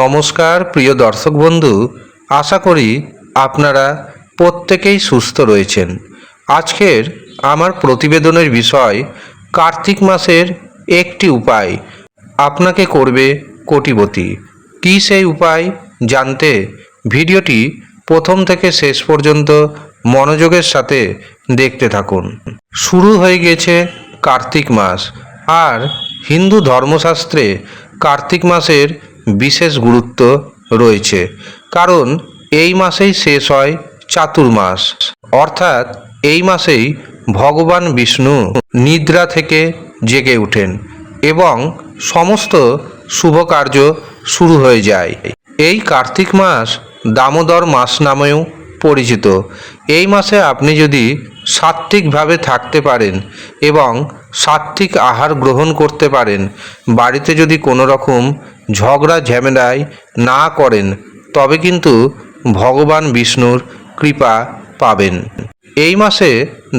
নমস্কার, প্রিয় দর্শক বন্ধু। আশা করি আপনারা প্রত্যেকেই সুস্থ রয়েছেন। আজকের আমার প্রতিবেদনের বিষয়, কার্তিক মাসের একটি উপায় আপনাকে করবে কোটিপতি। কী সেই উপায় জানতে ভিডিওটি প্রথম থেকে শেষ পর্যন্ত মনোযোগের সাথে দেখতে থাকুন। শুরু হয়ে গেছে কার্তিক মাস। আর হিন্দু ধর্মশাস্ত্রে কার্তিক মাসের বিশেষ গুরুত্ব রয়েছে, কারণ এই মাসেই শেষ হয় চাতুর্মাস। অর্থাৎ এই মাসেই ভগবান বিষ্ণু নিদ্রা থেকে জেগে ওঠেন এবং সমস্ত শুভ কার্য শুরু হয়ে যায়। এই কার্তিক মাস দামোদর মাস নামেও পরিচিত। এই মাসে আপনি যদি সাত্ত্বিকভাবে থাকতে পারেন এবং সাত্ত্বিক আহার গ্রহণ করতে পারেন, বাড়িতে যদি কোনো রকম ঝগড়া ঝামেলায় না করেন, তবে কিন্তু ভগবান বিষ্ণুর কৃপা পাবেন। এই মাসে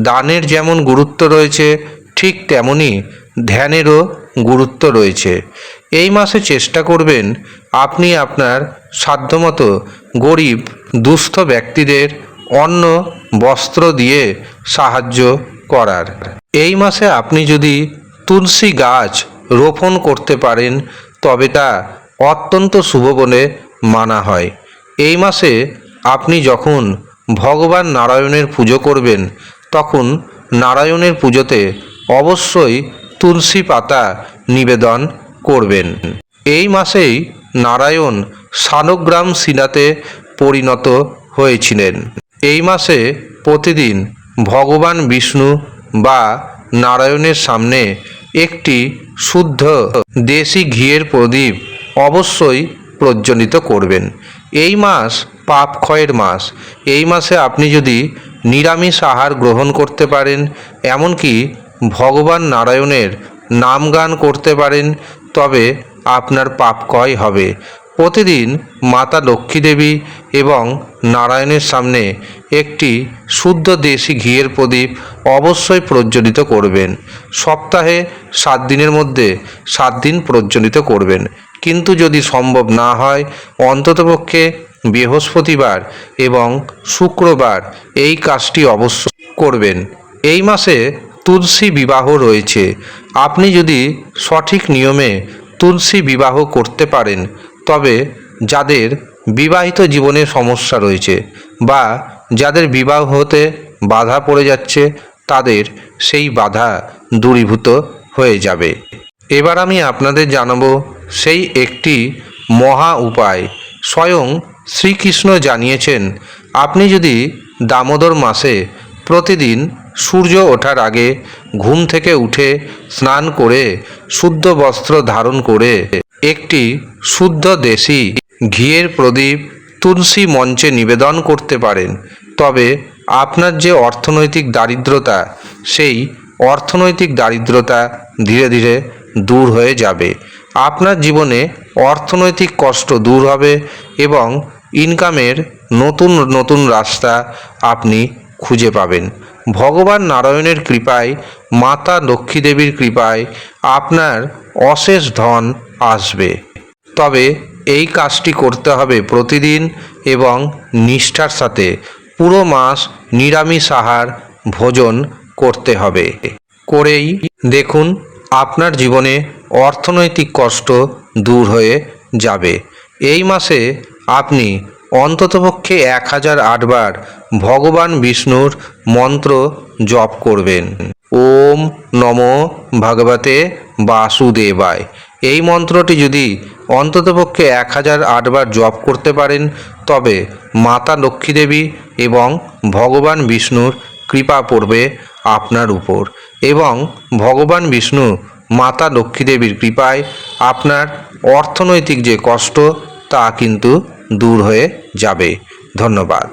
দানের যেমন গুরুত্ব রয়েছে, ঠিক তেমনই ধ্যানেরও গুরুত্ব রয়েছে। এই মাসে চেষ্টা করবেন আপনি আপনার সাধ্যমতো গরিব, দুস্থ ব্যক্তিদের অন্ন, বস্ত্র দিয়ে সাহায্য করার। এই মাসে আপনি যদি তুলসী গাছ রোপণ করতে পারেন তবে তা অত্যন্ত শুভ বলে মানা হয়। এই মাসে আপনি যখন ভগবান নারায়ণের পুজো করবেন, তখন নারায়ণের পুজোতে অবশ্যই তুলসী পাতা নিবেদন করবেন। এই মাসেই নারায়ণ শানগ্রাম শিলাতে পরিণত হয়েছিলেন। এই মাসে প্রতিদিন ভগবান বিষ্ণু বা নারায়ণের সামনে একটি শুদ্ধ দেশি ঘিয়ের প্রদীপ অবশ্যই প্রজ্বলিত করবেন। এই মাস পাপ ক্ষয়ের মাস। এই মাসে আপনি যদি নিরামিষ আহার গ্রহণ করতে পারেন, এমনকি ভগবান নারায়ণের নাম গান করতে পারেন, তবে আপনার পাপ ক্ষয় হবে। প্রতিদিন মাতা লক্ষ্মী দেবী এবং নারায়ণের সামনে একটি শুদ্ধ দেশি ঘিয়ের প্রদীপ অবশ্যই প্রজ্বলিত করবেন। সপ্তাহে সাত দিনের মধ্যে সাত দিন প্রজ্বলিত করবেন। কিন্তু যদি সম্ভব না হয়, অন্ততপক্ষে বৃহস্পতিবার এবং শুক্রবার এই কাজটি অবশ্য করবেন। এই মাসে তুলসী বিবাহ রয়েছে। আপনি যদি সঠিক নিয়মে তুলসী বিবাহ করতে পারেন তবে যাদের বিবাহিত জীবনে সমস্যা রয়েছে বা যাদের বিবাহ হতে বাধা পড়ে যাচ্ছে, তাদের সেই বাধা দূরীভূত হয়ে যাবে। এবার আমি আপনাদের জানাব সেই একটি মহা উপায়। স্বয়ং শ্রীকৃষ্ণ জানিয়েছেন, আপনি যদি দামোদর মাসে প্রতিদিন সূর্য ওঠার আগে ঘুম থেকে উঠে স্নান করে শুদ্ধ বস্ত্র ধারণ করে একটি শুদ্ধ দেশি ঘিয়ের প্রদীপ তুলসী মঞ্চে নিবেদন করতে পারেন। তবে আপনার যে অর্থনৈতিক দারিদ্রতা, সেই অর্থনৈতিক দারিদ্রতা ধীরে ধীরে দূর হয়ে যাবে। আপনার জীবনে অর্থনৈতিক কষ্ট দূর হবে এবং ইনকামের নতুন নতুন রাস্তা আপনি খুঁজে পাবেন। ভগবান নারায়ণের কৃপায়, মাতা লক্ষ্মী দেবীর কৃপায় আপনার অশেষ ধন আসবে। তবে এই কাজটি করতে হবে প্রতিদিন এবং নিষ্ঠার সাথে। পুরো মাস নিরামিষ আহার ভোজন করতে হবে। করেই দেখুন, আপনার জীবনে অর্থনৈতিক কষ্ট দূর হয়ে যাবে। এই মাসে আপনি অন্ততপক্ষে এক হাজার আটবার ভগবান বিষ্ণুর মন্ত্র জপ করবেন। ওম নম ভগবতে বাসুদেবায়। এই মন্ত্রটি যদি অন্ততপক্ষে এক হাজার আটবার জপ করতে পারেন, তবে মাতা লক্ষ্মী দেবী এবং ভগবান বিষ্ণুর কৃপা পড়বে আপনার উপর এবং ভগবান বিষ্ণু মাতা লক্ষ্মী দেবীর কৃপায় আপনার অর্থনৈতিক যে কষ্ট, তা কিন্তু দূর হয়ে যাবে। ধন্যবাদ।